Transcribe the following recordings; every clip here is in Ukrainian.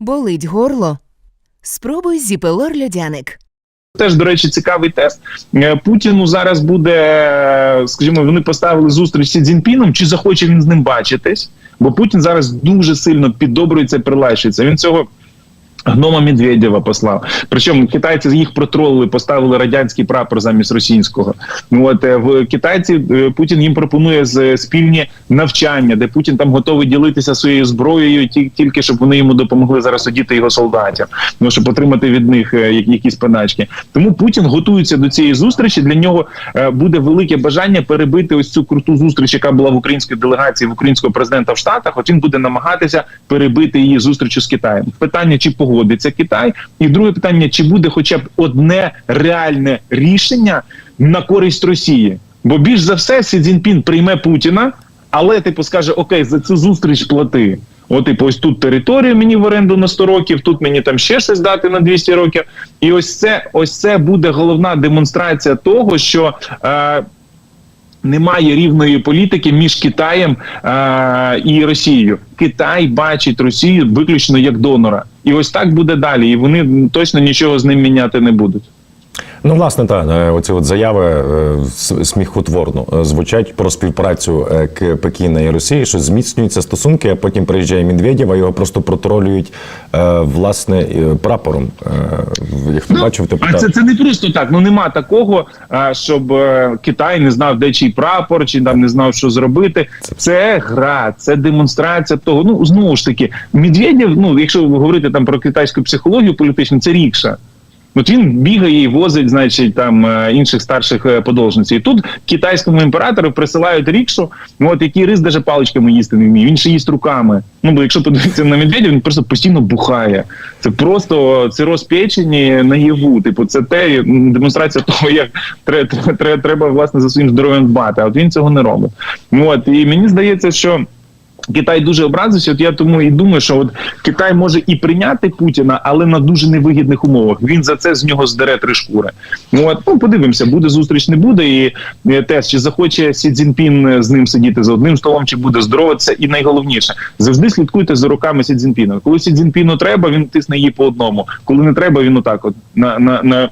Болить горло? Спробуй зіпелор льодяник. Теж, до речі, цікавий тест. Е, Путіну зараз буде, е, скажімо, вони поставили зустріч зі Дзінпіном, чи захоче він з ним бачитись, бо Путін зараз дуже сильно піддобрується і прилащується. Він цього. Гнома Медведєва послав. Причому китайці їх протролили, поставили радянський прапор замість російського. От е, в китайці е, Путін їм пропонує спільні навчання, де Путін там готовий ділитися своєю зброєю, ті- тільки щоб вони йому допомогли зараз одіти його солдатів, ну щоб отримати від них е, якісь подачки. Тому Путін готується до цієї зустрічі. Для нього буде велике бажання перебити ось цю круту зустріч, яка була в українській делегації в українського президента в Штатах. От він буде намагатися перебити її зустрічю з Китаєм. Питання, чи погодиться Китай, і друге питання, чи буде хоча б одне реальне рішення на користь Росії. Бо більш за все Сі Цзіньпін прийме Путіна, але типу скаже: Окей, за цю зустріч плати. От, типу, ось тут територію мені в оренду на 100 років, тут мені там ще щось дати на 200 років. І ось це, ось це буде головна демонстрація того, що. Е, немає рівної політики між Китаєм е, і Росією. Китай бачить Росію виключно як донора, і ось так буде далі. І вони точно нічого з ним міняти не будуть. Ну, власне, так, оці от заяви е, сміхотворно е, звучать про співпрацю е, К- Пекіна і Росії, що зміцнюються стосунки, а потім приїжджає Медведєв, а його просто протролюють е, власне е, прапором. Е, Як хто бачив, то А це, це не просто так. Ну нема такого, щоб е, Китай не знав, де чий прапор, чи там не знав, що зробити. Це гра, це демонстрація того. Ну знову ж таки, Медведєв, ну якщо говорити там про китайську психологію політичну, це рікша. От він бігає і возить, значить, там е, інших старших е, подовжниців. І тут китайському імператору присилають рікшу, от який рис даже паличками їсти не вміє. Він ще їсть руками. Ну бо якщо подивитися на Медведєва, він просто постійно бухає. Це просто цироз печені наяву. Типу, це те демонстрація того, як треба власне за своїм здоров'ям дбати. А от він цього не робить. От і мені здається, що. Китай дуже образився. От я тому і думаю, що от Китай може і прийняти Путіна, але на дуже невигідних умовах. Він за це з нього здере три шкури. Ну от ну подивимося, буде зустріч, не буде. І е, теж чи захоче Сі Цзіньпін е, з ним сидіти за одним столом, чи буде здороватися. І найголовніше завжди слідкуйте за руками Сі Цзіньпіна. Коли Сі Цзіньпіну треба, він тисне її по одному. Коли не треба, він отак от на на на.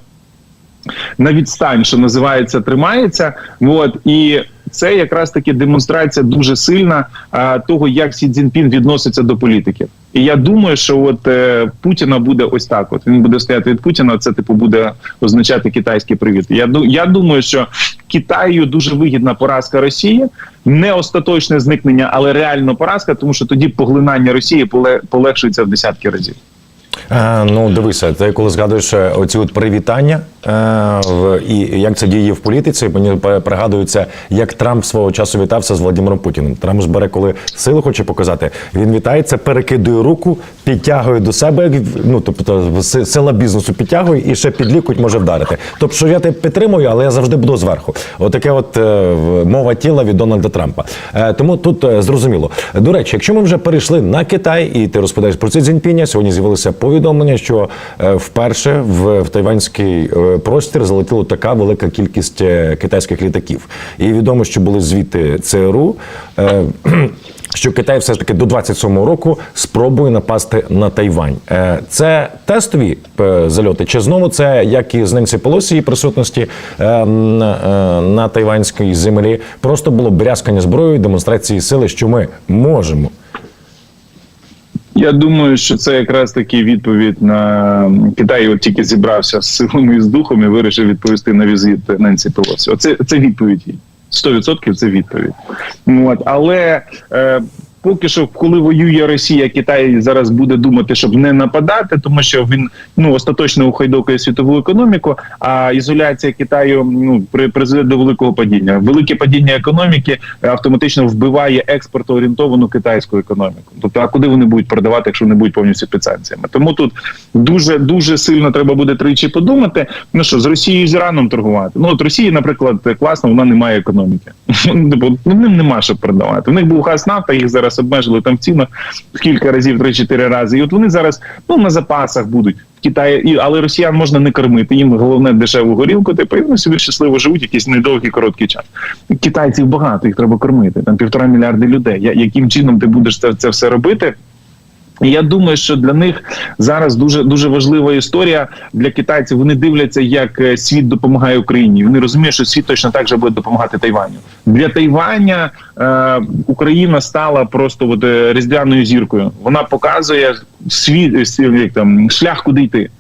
На відстань, що називається, тримається, от і це якраз таки демонстрація дуже сильна а, того, як Сі Цзіньпін відноситься до політики. І я думаю, що от е, Путіна буде ось так. От він буде стояти від Путіна. Це типу буде означати китайський привіт. Я я думаю, що Китаю дуже вигідна поразка Росії, не остаточне зникнення, але реально поразка, тому що тоді поглинання Росії поле- полегшується в десятки разів. Е, ну, дивися, ти коли згадуєш е, оці от привітання е, в, і як це діє в політиці, мені пригадується, як Трамп свого часу вітався з Владимиром Путіним. Трамп ж бере, коли силу хоче показати, він вітається, перекидує руку, підтягує до себе, ну тобто си- сила бізнесу підтягує і ще під лікуть може вдарити. Тобто, що я тебе підтримую, але я завжди буду зверху. Отаке от мова тіла від Дональда Трампа. Тому тут зрозуміло. До речі, якщо ми вже перейшли на Китай, і ти розповідаєш про це Цзіньпіня, сьогодні з'явилося повідомлення, що е, вперше в, в тайванський е, простір залетіла така велика кількість е, китайських літаків. І відомо, що були звіти ЦРУ. Що Китай все ж таки до 27-го року спробує напасти на Тайвань. Це тестові зальоти, чи знову це як і з Ненсі Пелосі її присутності на тайванській землі, просто було брязкання зброєю, демонстрації сили, що ми можемо. Я думаю, що це якраз таки відповідь на Китай. От тільки зібрався з силами і з духом і вирішив відповісти на візит Ненсі Пелосі. Оце це відповідь. їй. 100% це відповідь. От але е, поки що, коли воює Росія, Китай зараз буде думати, щоб не нападати, тому що він ну остаточно ухайдокує світову економіку. А ізоляція Китаю ну при призведе до великого падіння. Велике падіння економіки е, автоматично вбиває експортоорієнтовану китайську економіку. Тобто, а куди вони будуть продавати, якщо вони будуть повністю під санкціями? Тому тут дуже дуже сильно треба буде тричі подумати. Ну що з Росією з Іраном торгувати? Ну от Росії, наприклад, класно, вона не має економіки. Ну, ним нема що продавати. В них був газ нафта, їх зараз обмежили там в цінах кілька разів, три-чотири рази. І от вони зараз ну на запасах будуть. В Китаї, але росіян можна не кормити. Їм головне дешеву горілку, типу, і вони собі щасливо живуть якийсь недовгий короткий час. Китайців багато, їх треба кормити. Там півтора мільярди людей. Я, яким чином ти будеш це, це все робити? Я думаю, що для них зараз дуже дуже важлива історія для китайців. Вони дивляться, як е, світ допомагає Україні. Вони розуміють, що світ точно так же буде допомагати Тайваню. Для Тайваня е, Україна стала просто от, е, різдвяною зіркою. Вона показує світ е, як там шлях, куди йти.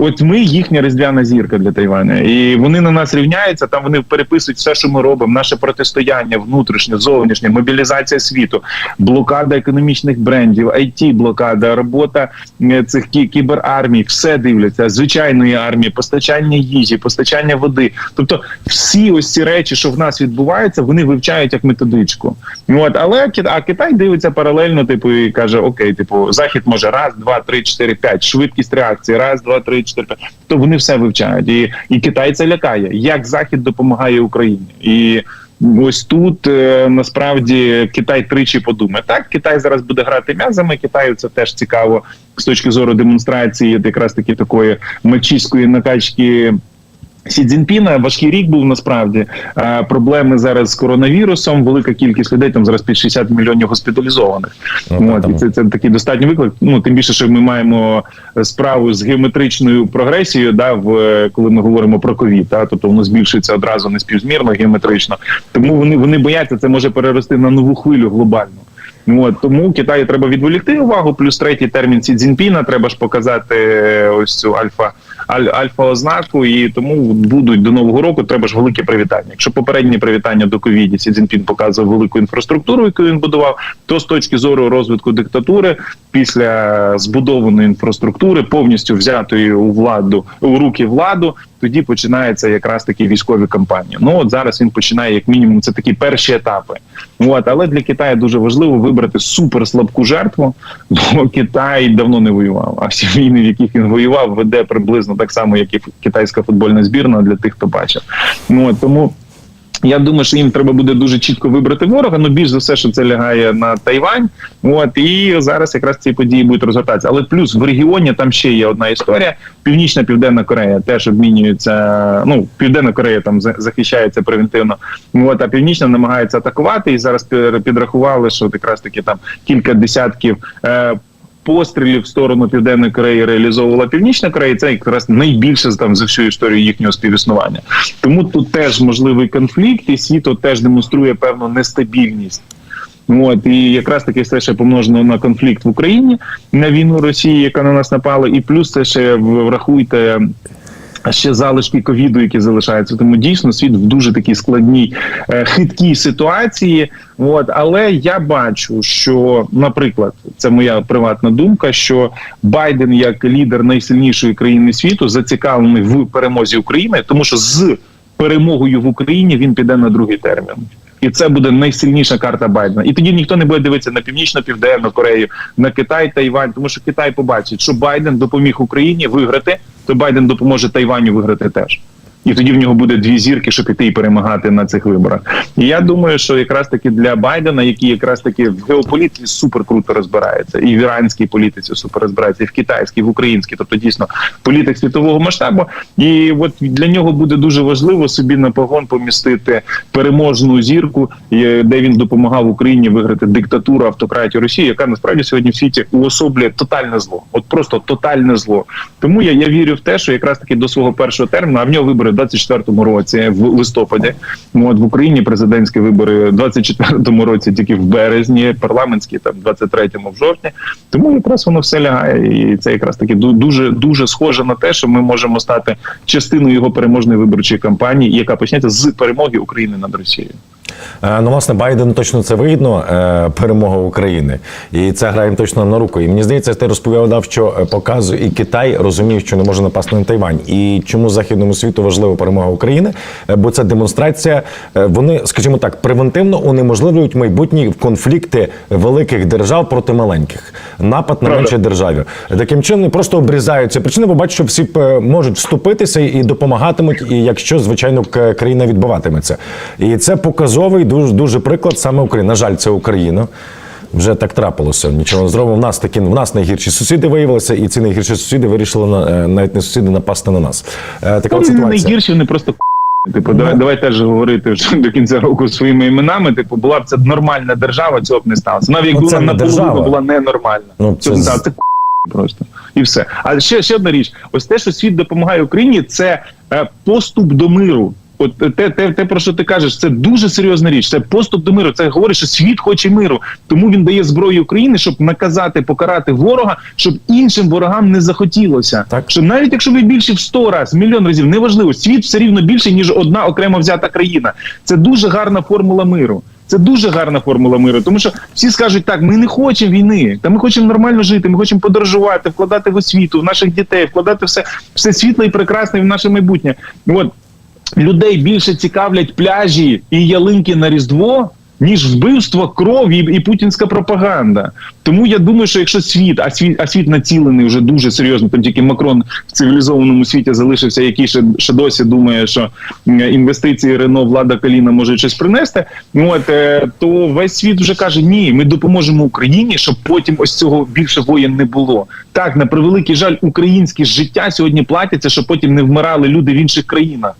От ми їхня різдвяна зірка для Тайваня, і вони на нас рівняються. Там вони переписують все, що ми робимо. Наше протистояння, внутрішнє, зовнішнє, мобілізація світу, блокада економічних брендів, it блокада, робота е, цих кі- кіберармій, все дивляться, звичайної армії, постачання їжі, постачання води. Тобто, всі ось ці речі, що в нас відбуваються, вони вивчають як методичку. От, але а Китай дивиться паралельно, типу, і каже: Окей, типу, захід може раз, два, три, чотири, п'ять, швидкість реакції, раз, два, три, чотири, п'ять. То вони все вивчають. І, і Китай це лякає, як Захід допомагає Україні. І ось тут е, насправді Китай тричі подумає. Так, Китай зараз буде грати м'язами. Китаю це теж цікаво з точки зору демонстрації, якраз таки такої мачистської накачки. Сі Цзіньпіна важкий рік був насправді Е, проблеми зараз з коронавірусом. Велика кількість людей там зараз під 60 мільйонів госпіталізованих. Ну, От і це, це такий достатній виклик. Ну тим більше, що ми маємо справу з геометричною прогресією, да, в е, коли ми говоримо про ковід, да, тобто воно збільшується одразу неспівзмірно геометрично. Тому вони вони бояться, це може перерости на нову хвилю глобальну. От тому Китаю треба відволікти увагу. Плюс третій термін Сі Цзіньпіна. Треба ж показати е, ось цю альфа аль, альфа ознаку, і тому будуть до нового року. Треба ж велике привітання. Якщо попереднє привітання до ковіді Сі Цзіньпін показував велику інфраструктуру, яку він будував, то з точки зору розвитку диктатури, після збудованої інфраструктури, повністю взятої у владу у руки владу, тоді починається якраз такі військові кампанії. Ну от зараз він починає як мінімум. Це такі перші етапи. От але для Китаю дуже важливо вибрати суперслабку жертву, бо Китай давно не воював. А всі війни, в яких він воював, веде приблизно так само, як і китайська футбольна збірна для тих, хто бачив. Ну от тому. Я думаю, що їм треба буде дуже чітко вибрати ворога. Ну більш за все, що це лягає на Тайвань. От і зараз якраз ці події будуть розгортатися. Але плюс в регіоні там ще є одна історія: Північна Південна Корея теж обмінюється. Ну, Південна Корея там за- захищається превентивно. От а північна намагається атакувати. І зараз пі- підрахували, що якраз таки там кілька десятків. Пострілів в сторону Південної Кореї реалізовувала Північна Корея. Це якраз найбільше там за всю історію їхнього співіснування. Тому тут теж можливий конфлікт, і світ теж демонструє певну нестабільність. От і якраз таки все ще помножено на конфлікт в Україні на війну Росії, яка на нас напала, і плюс це ще врахуйте. Ще залишки ковіду, які залишаються, тому дійсно світ в дуже такій складній е, хиткій ситуації. От але я бачу, що, наприклад, це моя приватна думка, що Байден як лідер найсильнішої країни світу зацікавлений в перемозі України, тому що з перемогою в Україні він піде на другий термін. І це буде найсильніша карта Байдена. І тоді ніхто не буде дивитися на північно-південну Корею, на Китай, Тайвань, тому що Китай побачить, що Байден допоміг Україні виграти, то Байден допоможе Тайваню виграти теж. І тоді в нього буде дві зірки, щоб іти і перемагати на цих виборах. І я думаю, що якраз таки для Байдена, який якраз таки в геополітиці супер круто розбирається, і в іранській політиці супер розбирається, і в китайській, і в українській, тобто дійсно політик світового масштабу. І от для нього буде дуже важливо собі на погон помістити переможну зірку, де він допомагав Україні виграти диктатуру автократію Росії, яка насправді сьогодні в світі уособлює тотальне зло, от просто тотальне зло. Тому я, я вірю в те, що якраз таки до свого першого терміну, а в нього вибори 24-му році, в листопаді. Ну, От в Україні президентські вибори в 24-му році, тільки в березні, парламентські там в 23-му в жовтні. Тому якраз воно все лягає, і це якраз таки дуже дуже схоже на те, що ми можемо стати частиною його переможної виборчої кампанії, яка почнеться з перемоги України над Росією. Е, Ну, власне, Байдену точно це вигідно, е, перемога України. І це грає їм точно на руку. І мені здається, ти розповідав, що е, показує і Китай розумів, що не може напасти на Тайвань. І чому західному світу важлива перемога України? Е, Бо це демонстрація. е, Вони, скажімо так, превентивно унеможливлюють майбутні конфлікти великих держав проти маленьких. Напад на менші державі. Таким чином просто обрізаються причини, бо бачать, що всі е, можуть вступитися і допомагатимуть, і якщо звичайно країна відбуватиметься. І це показовий дуже дуже приклад саме України. На жаль, це Україна. Вже так трапилося. Нічого не зробимо. В нас такі в нас найгірші сусіди виявилися, і ці найгірші сусіди вирішили на е, навіть не сусіди напасти на нас. Е, Така от не ситуація. найгірші, вони просто Типу, давай, давай теж говорити вже до кінця року своїми іменами. Типу, була б це нормальна держава, цього б не сталося. Навіть якби Ну, це вона не наполовину була ненормальна. Ну, це, це да, це просто і все. А ще, ще одна річ: ось те, що світ допомагає Україні, це е, поступ до миру. От те, те, те, про що ти кажеш, це дуже серйозна річ. Це поступ до миру. Це говорить, що світ хоче миру. Тому він дає зброю Україні, щоб наказати, покарати ворога, щоб іншим ворогам не захотілося. Так. Що навіть якщо ви більше в 100 разів, мільйон разів, неважливо, світ все рівно більше, ніж одна окремо взята країна. Це дуже гарна формула миру. Це дуже гарна формула миру, тому що всі скажуть так: ми не хочемо війни, та ми хочемо нормально жити, ми хочемо подорожувати, вкладати в освіту, в наших дітей, вкладати все, все світле і прекрасне в наше майбутнє. От людей більше цікавлять пляжі і ялинки на Різдво. Ніж вбивство, кров і, і путінська пропаганда. Тому я думаю, що якщо світ, а світ, а світ націлений вже дуже серйозно, там тільки Макрон в цивілізованому світі залишився, який ще, ще досі думає, що інвестиції Рено, влада Каліна може щось принести. От е, то весь світ вже каже: ні, ми допоможемо Україні, щоб потім ось цього більше воєн не було. Так, на превеликий жаль, українське життя сьогодні платяться, щоб потім не вмирали люди в інших країнах.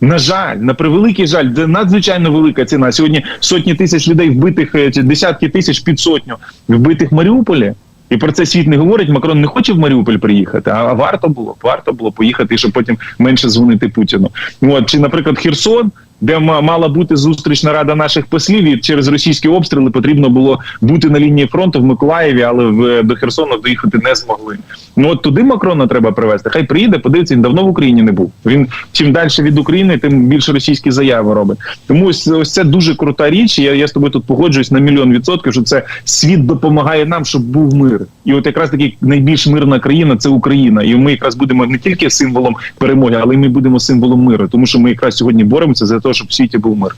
На жаль, на превеликий жаль, де надзвичайно велика ціна. Сьогодні сотні тисяч людей вбитих, е, чи десятки тисяч під сотню вбитих в Маріуполі. І про це світ не говорить. Макрон не хоче в Маріуполь приїхати, а варто було, варто було поїхати, щоб потім менше дзвонити Путіну. От чи, наприклад, Херсон, де мала бути зустрічна рада наших послів, і через російські обстріли потрібно було бути на лінії фронту в Миколаєві, але в до Херсона доїхати не змогли. Ну от туди Макрона треба привезти. Хай приїде, подивиться, він давно в Україні не був. Він чим далі від України, тим більше російські заяви робить. Тому ось, ось це дуже крута річ. Я, я з тобою тут погоджуюсь на мільйон відсотків, що це світ допомагає нам, щоб був мир. І от якраз таки найбільш мирна країна це Україна. І ми якраз будемо не тільки символом перемоги, але й ми будемо символом миру, тому що ми якраз сьогодні боремося за те, щоб в світі був.